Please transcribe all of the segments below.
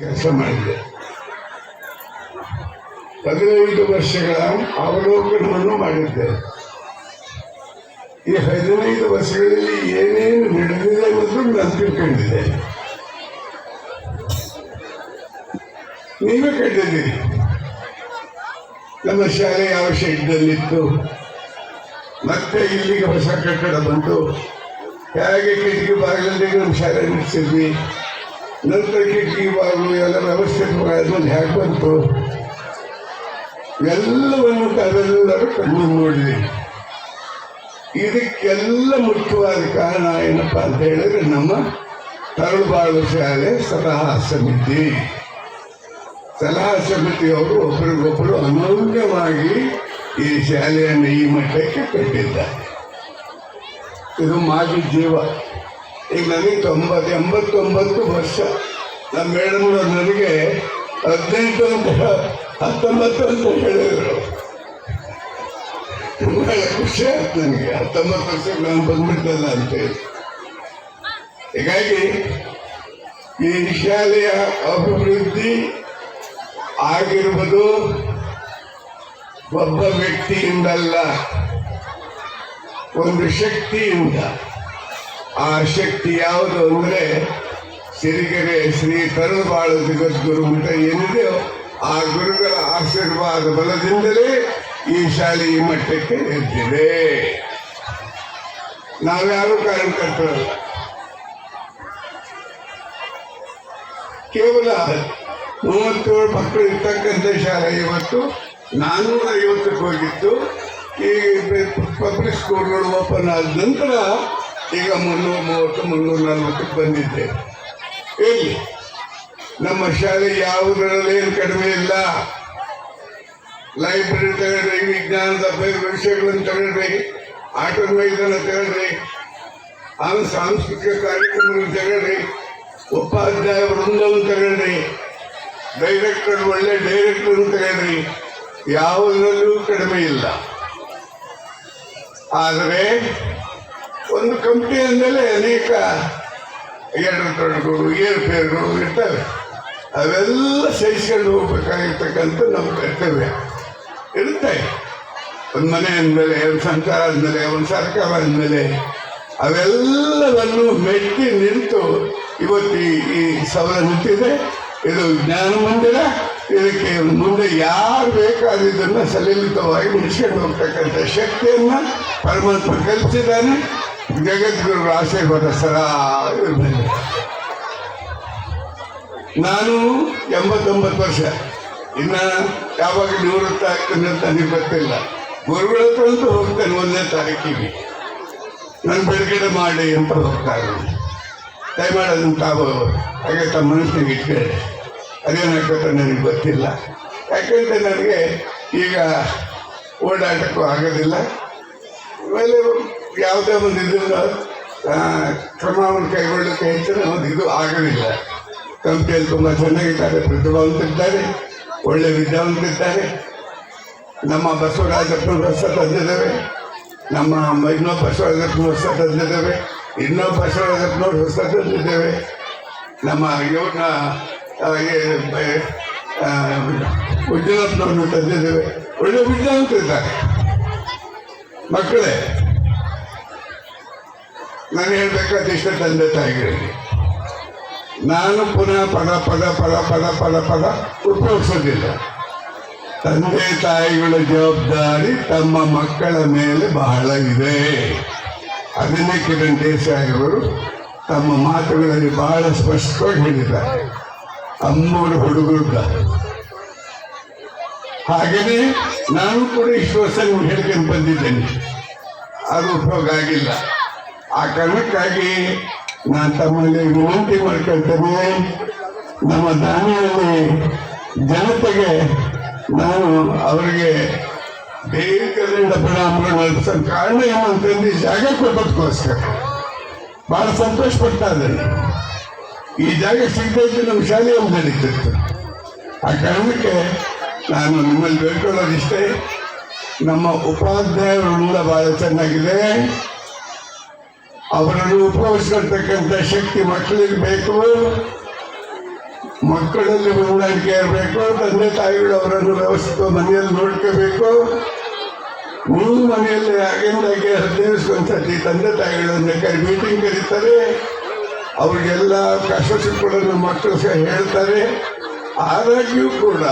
ಕೆಲಸ ಮಾಡಿದೆ. ಹದಿನೈದು ವರ್ಷಗಳ ಅವಲೋಕನವನ್ನು ಮಾಡಿದ್ದೆ. ಈ ಹದಿನೈದು ವರ್ಷಗಳಲ್ಲಿ ಏನೇನು ನಡೆದಿದೆ ಅನ್ನೋದು ನಾನು ತಿಳ್ಕೊಂಡಿದ್ದೆ. ನೀವೇ ಕಂಡಿದ್ದೀರಿ ನಮ್ಮ ಶಾಲೆ ಯಾವ ಶೆಡ್ನಲ್ಲಿತ್ತು ಮತ್ತೆ ಇಲ್ಲಿಗೆ ಹೊಸ ಕಟ್ಟಡ ಬಂತು. ಹೇಗೆ ಕಿಟಕಿ ಬಾಗಿಲಲ್ಲಿ ನಮ್ಮ ಶಾಲೆ ನಡೆಸಿದ್ವಿ? ನಂತರ ಕಿಟಕಿ ಬಾಗಿಲು ಎಲ್ಲ ವ್ಯವಸ್ಥಿತವಾದ್ಮೇಲೆ ಹೇಗೆ ಬಂತು? ಎಲ್ಲವನ್ನು ತಾವೆಲ್ಲರೂ ಕಣ್ಣು ನೋಡಿದೆ ಇದಕ್ಕೆಲ್ಲ ಮುಖ್ಯವಾದ ಕಾರಣ ಏನಪ್ಪ ಅಂತ ಹೇಳಿದ್ರೆ ನಮ್ಮ ತರಳುಬಾಳು ಶಾಲೆ ಸಲಹಾ ಸಮಿತಿ. ಸಲಹಾ ಸಮಿತಿಯವರು ಒಬ್ಬರಿಗೊಬ್ಬರು ಅನೂನ್ಯವಾಗಿ ಈ ಶಾಲೆಯನ್ನು ಈ ಮಟ್ಟಕ್ಕೆ ಕಟ್ಟಿದ್ದಾರೆ. ಇದು ಮಾಜಿ ಜೀವ. ಈಗ ನನಗೆ ತೊಂಬತ್ತು ಎಂಬತ್ತೊಂಬತ್ತು ವರ್ಷ. ನಮ್ಮ ಮೇಡಮ್ನವ್ರು ನನಗೆ ಹದಿನೆಂಟು ಅಂತ ಹತ್ತೊಂಬತ್ತು ಅಂತ ಹೇಳಿದರು. ತುಂಬಾ ಖುಷಿ ಆಯ್ತು ನನಗೆ. ಹತ್ತೊಂಬತ್ತು ವರ್ಷ ನಾನು ಬಂದ್ಬಿಟ್ಟಲ್ಲ ಅಂತೇಳಿ ಹೀಗಾಗಿ ಈ ಶಾಲೆಯ ಅಭಿವೃದ್ಧಿ ಆಗಿರುವುದು ಒಬ್ಬ ವ್ಯಕ್ತಿಯಿಂದಲ್ಲ, ಒಂದು ಶಕ್ತಿಯಿಂದ. ಆ ಶಕ್ತಿ ಯಾವುದು ಅಂದರೆ ಸಿರಿಗೆರೆ ಶ್ರೀ ತರುಬಾಳು ಜಗದ್ಗುರು ಅಂತ ಏನಿದೆಯೋ ಆ ಗುರುಗಳ ಆಶೀರ್ವಾದ ಬಲದಿಂದಲೇ ಈ ಶಾಲೆ ಈ ಮಟ್ಟಕ್ಕೆ ಎದ್ದಿದೆ ನಾವ್ಯಾರು ಕಾರ್ಯಕರ್ತರಲ್ಲ ಕೇವಲ ಮೂವತ್ತೇಳು ಮಕ್ಕಳು ಇರ್ತಕ್ಕಂಥ ಶಾಲೆ ಇವತ್ತು ನಾನ್ನೂರ ಐವತ್ತಕ್ಕೆ ಹೋಗಿತ್ತು. ಈ ಪಬ್ಲಿಕ್ ಸ್ಕೂಲ್ಗಳು ಓಪನ್ ಆದ ನಂತರ ಈಗ ಮುನ್ನೂರು ಮೂವತ್ತು ಮುನ್ನೂರು ನಲ್ವತ್ತಕ್ಕೆ ಬಂದಿದ್ದೆ. ಎಲ್ಲಿ? ನಮ್ಮ ಶಾಲೆ ಯಾವುದರಲ್ಲಿ ಏನು ಕಡಿಮೆ ಇಲ್ಲ. ಲೈಬ್ರರಿ ತಗೊಂಡ್ರಿ, ವಿಜ್ಞಾನದ ವಿಷಯಗಳನ್ನು ತಗೊಂಡ್ರಿ ಆಟದ ಮೈದಾನ ತಗೊಳ್ರಿ ಆಮೇಲೆ ಸಾಂಸ್ಕೃತಿಕ ಕಾರ್ಯಕ್ರಮಗಳನ್ನು ತಗೊಳ್ರಿ ಉಪಾಧ್ಯಾಯ ವೃಂದವನ್ನು ತಗೊಳ್ರಿ ಡೈರೆಕ್ಟರ್ ಒಳ್ಳೆ ಡೈರೆಕ್ಟರ್ ತಗೊಳ್ರಿ ಯಾವುದರಲ್ಲೂ ಕಡಿಮೆ ಇಲ್ಲ. ಆದರೆ ಒಂದು ಕಂಪ್ನಿ ಅಂದಮೇಲೆ ಅನೇಕ ಎರಡು ತೊಡಗಳು ಏರುಪೇರುಗಳು ಇರ್ತವೆ. ಅವೆಲ್ಲ ಸಹಿಸ್ಕೊಂಡು ಹೋಗ್ಬೇಕಾಗಿರ್ತಕ್ಕಂಥ ನಮ್ಮ ಕರ್ತವ್ಯ. ಇರುತ್ತೆ. ಒಂದು ಮನೆ ಅಂದಮೇಲೆ, ಒಂದು ಸಂಸಾರ ಅಂದಮೇಲೆ, ಒಂದು ಸರ್ಕಾರ ಅಂದಮೇಲೆ ಅವೆಲ್ಲವನ್ನು ಮೆಟ್ಟಿ ನಿಂತು ಇವತ್ತು ಈ- ಈ ಸವಲ ನಿಂತಿದೆ ಇದು ಜ್ಞಾನ ಮಂದಿರ. ಇದಕ್ಕೆ ಮುಂದೆ ಯಾರು ಬೇಕಾದಿದ್ದನ್ನು ಸಲಿಲಿತವಾಗಿ ಮುಗಿಸ್ಕೊಂಡು ಹೋಗ್ತಕ್ಕಂಥ ಶಕ್ತಿಯನ್ನು ಪರಮಾತ್ಮ ಕಲಿಸಿದ್ದಾನೆ ಜಗದ್ಗುರು ಹೋದ ಇರಬೇಕು ನಾನು ಎಂಬತ್ತೊಂಬತ್ತು ವರ್ಷ. ಇನ್ನ ಯಾವಾಗ ನಿವೃತ್ತ ಆಗ್ತೇನೆ ಅಂತ ನನಗೆ ಗೊತ್ತಿಲ್ಲ. ಗುರುಗಳ ಹತ್ರ ಅಂತೂ ಹೋಗ್ತೇನೆ ಒಂದನೇ ತಾರೀಕಿಗೆ. ನಾನು ಬಿಡುಗಡೆ ಮಾಡಿ ಅಂತ ಹೋಗ್ತಾರೆ. ದಯಮಾಡಿ ಅದನ್ನು ತಾವು ಹಾಗೆ ತಮ್ಮ ಮನಸ್ಸಿಗೆ ಇಟ್ಕೊಳ್ಳಿ. ಅದೇನಾಗ್ತದೆ ನನಗೆ ಗೊತ್ತಿಲ್ಲ. ಯಾಕಂದ್ರೆ ನನಗೆ ಈಗ ಓಡಾಟಕ್ಕೂ ಆಗೋದಿಲ್ಲ. ಆಮೇಲೆ ಯಾವುದೇ ಒಂದು ಆ, ಕ್ರಮವನ್ನು ಕೈಗೊಳ್ಳಲಿಕ್ಕೆ ಹೆಚ್ಚಿನ ಒಂದು ಇದು ಆಗಲಿಲ್ಲ. ಕಂಪ್ನಿಯಲ್ಲಿ ತುಂಬ ಚೆನ್ನಾಗಿದ್ದಾರೆ ಪ್ರತಿಭಾವಂತರಿದ್ದಾರೆ ಒಳ್ಳೆ ವಿದ್ಯಾವಂತರಿದ್ದಾರೆ ನಮ್ಮ ಬಸವರಾಜಪ್ಪನ ಹೊಸ ತಂದಿದ್ದೇವೆ ನಮ್ಮ ಇನ್ನೊಬ್ಬ ಬಸವರಾಜಪ್ಪನ ಹೊಸ ತಂದಿದ್ದೇವೆ ಇನ್ನೊಬ್ಬ ಬಸವರಾಜಪ್ಪನವ್ರು ಹೊಸ ತಂದಿದ್ದೇವೆ. ನಮ್ಮ ಇವ್ರನ್ನ ಉಜ್ಜಲಪ್ಪನವ್ರನ್ನ ತಂದಿದ್ದೇವೆ. ಒಳ್ಳೆ ವಿದ್ಯಾವಂತರಿದ್ದಾರೆ ಮಕ್ಕಳೇ ನಾನು ಹೇಳ್ಬೇಕಾದ ಇಷ್ಟ ತಂದೆ ತಾಯಿಗಳಿಗೆ ನಾನು ಪುನಃ ಪದ ಪದ ಪದ ಪದ ಪದ ಪದ ಉಪಯೋಗಿಸೋದಿಲ್ಲ. ತಂದೆ ತಾಯಿಗಳ ಜವಾಬ್ದಾರಿ ತಮ್ಮ ಮಕ್ಕಳ ಮೇಲೆ ಬಹಳ ಇದೆ. ಅದನ್ನೇ ಕಿರಣ್ ದೇಸಾಯಿ ಅವರು ತಮ್ಮ ಮಾತುಗಳಲ್ಲಿ ಬಹಳ ಸ್ಪಷ್ಟವಾಗಿ ಹೇಳಿದ್ದಾರೆ. ಅಮ್ಮೂರು ಹುಡುಗರು ಹಾಗೆಯೇ ನಾನು ಕೂಡ ಇಷ್ಟು ವರ್ಷ ಹೇಳ್ಕೊಂಡು ಬಂದಿದ್ದೇನೆ. ಅದು ಉಪಯೋಗ ಆಗಿಲ್ಲ. ಆ ಕಾರಣಕ್ಕಾಗಿ ನಾನು ತಮ್ಮಲ್ಲಿ ವಿನಂತಿ ಮಾಡ್ಕೊಳ್ತೇನೆ. ನಮ್ಮ ದಾನಿಯಲ್ಲಿ ಜನತೆಗೆ ನಾನು ಅವರಿಗೆ ದೈಹಿಕದಿಂದ ಪರಿಣಾಮಗಳು ನಡೆಸೋ ಕಾರಣ ಏನು ಅಂತಂದ್ರೆ ಈ ಜಾಗ ಕೊಡೋದಕ್ಕೋಸ್ಕರ ಬಹಳ ಸಂತೋಷ ಪಡ್ತಾ ಇದ್ದೇನೆ. ಈ ಜಾಗ ಸಿಗದೈತೆ ನಮ್ಮ ಶಾಲೆಯಲ್ಲಿ ನಡೀತಿತ್ತು ಆ ಕಾರಣಕ್ಕೆ ನಾನು ನಿಮ್ಮಲ್ಲಿ ಬೇಡ್ಕೊಳ್ಳೋದಿಷ್ಟೇ. ನಮ್ಮ ಉಪಾಧ್ಯಾಯರಿಂದ ಬಹಳ ಚೆನ್ನಾಗಿದೆ. ಅವರನ್ನು ಉಪಯೋಗಿಸ್ಕೊಳ್ತಕ್ಕಂಥ ಶಕ್ತಿ ಮಕ್ಕಳಿಗೆ ಬೇಕು. ಮಕ್ಕಳಲ್ಲಿ ಹೊಂದಾಣಿಕೆ ಇರಬೇಕು, ತಂದೆ ತಾಯಿಗಳು ಅವರನ್ನು ವ್ಯವಸ್ಥಿತ ಮನೆಯಲ್ಲಿ ನೋಡ್ಕೋಬೇಕು. ನೀವು ಮನೆಯಲ್ಲಿ ಆಗಿಂದಾಗೆ ಹದಿನೈದು ತಂದೆ ತಾಯಿಗಳನ್ನು ಮೀಟಿಂಗ್ ಕರೀತಾರೆ. ಅವ್ರಿಗೆಲ್ಲ ನಮ್ಮ ಮಕ್ಕಳು ಸಹ ಹೇಳ್ತಾರೆ. ಆದಾಗ್ಯೂ ಕೂಡ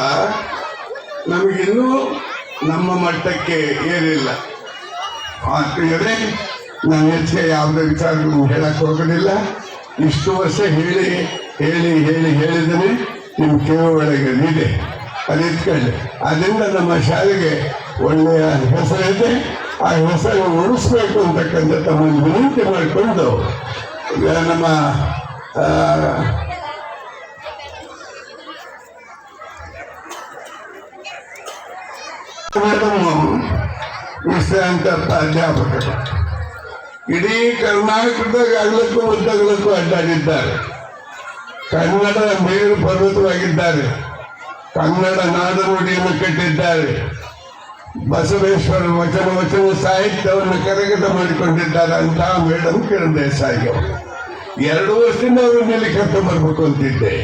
ನಮಗಿನ್ನೂ ನಮ್ಮ ಮಟ್ಟಕ್ಕೆ ಏರಿಲ್ಲ. ಆದ್ಮೇಲೆ ನಾನು ಹೆಚ್ಚಿಗೆ ಯಾವುದೇ ವಿಚಾರಗಳನ್ನು ಹೇಳಕ್ಕೆ ಹೋಗೋದಿಲ್ಲ. ಇಷ್ಟು ವರ್ಷ ಹೇಳಿ ಹೇಳಿ ಹೇಳಿ ಹೇಳಿದರೆ ನಿಮ್ಮ ಕಿವಿ ಒಳಗೆ ಇದೆ ಅದಿಟ್ಕೊಳ್ಳಿ ಅದರಿಂದ ನಮ್ಮ ಶಾಲೆಗೆ ಒಳ್ಳೆಯ ಹೆಸರಿದೆ ಆ ಹೆಸರು ಉಳಿಸ್ಬೇಕು ಅಂತಕ್ಕಂಥ ತಮ್ಮನ್ನು ವಿನಂತಿ ಮಾಡಿಕೊಂಡು ನಮ್ಮ ವಿಶ್ರಾಂತ ಪ್ರಾಧ್ಯಾಪಕರು. ಇಡೀ ಕರ್ನಾಟಕದಾಗ ಅಗಲಕ್ಕೂ ಉದ್ದಗಲಕ್ಕೂ ಅಡ್ಡಾಡಿದ್ದಾರೆ ಕನ್ನಡ ಮೇರು ಪರ್ವತವಾಗಿದ್ದಾರೆ. ಕನ್ನಡ ನಾಡು ನುಡಿಯನ್ನು ಕಟ್ಟಿದ್ದಾರೆ. ಬಸವೇಶ್ವರ ವಚನ ವಚನ ಸಾಹಿತ್ಯವನ್ನು ಕರಗತ ಮಾಡಿಕೊಂಡಿದ್ದಾರೆ ಅಂತ ಮೇಡಮ್ ಕಿರಣ್ ದೇಸಾಯಿ ಅವರು. ಎರಡು ವರ್ಷದಿಂದ ಅವರು ಮೇಲೆ ಕೆಲಸ ಬರಬೇಕು ಅಂತಿದ್ದೆ.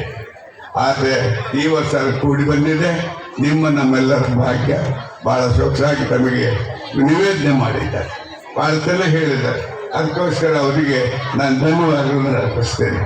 ಆದರೆ ಈ ವರ್ಷ ಕೂಡಿ ಬಂದಿದೆ. ನಿಮ್ಮ ನಮ್ಮೆಲ್ಲರ ಭಾಗ್ಯ ಬಹಳ ಸೊಗಸಾಗಿ ತಮಗೆ ನಿವೇದನೆ ಮಾಡಿದ್ದಾರೆ. ಚೆನ್ನಾಗಿ ಹೇಳಿದ್ದಾರೆ. ಅದಕ್ಕೋಸ್ಕರ ಅವರಿಗೆ ನಾನು ಧನ್ಯವಾದಗಳನ್ನು ಅರ್ಪಿಸ್ತೇನೆ.